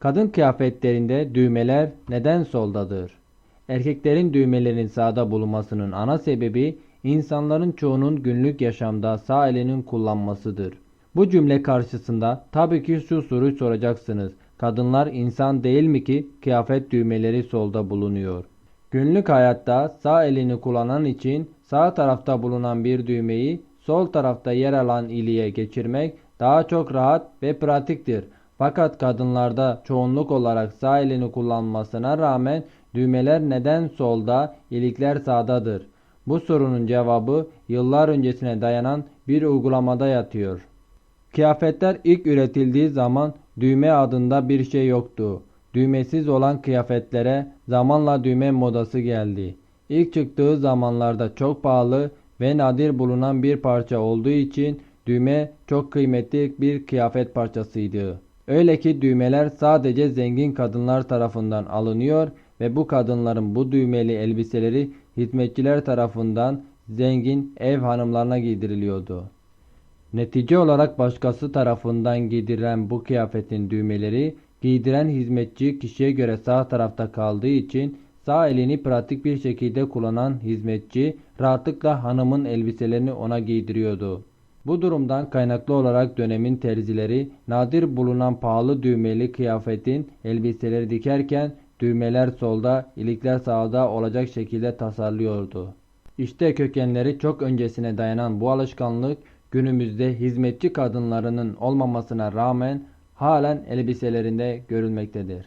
Kadın kıyafetlerinde düğmeler neden soldadır? Erkeklerin düğmelerin sağda bulunmasının ana sebebi insanların çoğunun günlük yaşamda sağ elinin kullanmasıdır. Bu cümle karşısında tabii ki şu soruyu soracaksınız. Kadınlar insan değil mi ki kıyafet düğmeleri solda bulunuyor? Günlük hayatta sağ elini kullanan için sağ tarafta bulunan bir düğmeyi sol tarafta yer alan iliğe geçirmek daha çok rahat ve pratiktir. Fakat kadınlarda çoğunluk olarak sağ elini kullanmasına rağmen düğmeler neden solda, ilikler sağdadır? Bu sorunun cevabı yıllar öncesine dayanan bir uygulamada yatıyor. Kıyafetler ilk üretildiği zaman düğme adında bir şey yoktu. Düğmesiz olan kıyafetlere zamanla düğme modası geldi. İlk çıktığı zamanlarda çok pahalı ve nadir bulunan bir parça olduğu için düğme çok kıymetli bir kıyafet parçasıydı. Öyle ki düğmeler sadece zengin kadınlar tarafından alınıyor ve bu kadınların bu düğmeli elbiseleri hizmetçiler tarafından zengin ev hanımlarına giydiriliyordu. Netice olarak başkası tarafından giydirilen bu kıyafetin düğmeleri giydiren hizmetçi kişiye göre sağ tarafta kaldığı için sağ elini pratik bir şekilde kullanan hizmetçi rahatlıkla hanımın elbiselerini ona giydiriyordu. Bu durumdan kaynaklı olarak dönemin terzileri nadir bulunan pahalı düğmeli kıyafetin elbiseleri dikerken düğmeler solda, ilikler sağda olacak şekilde tasarlıyordu. İşte kökenleri çok öncesine dayanan bu alışkanlık günümüzde hizmetçi kadınlarının olmamasına rağmen halen elbiselerinde görülmektedir.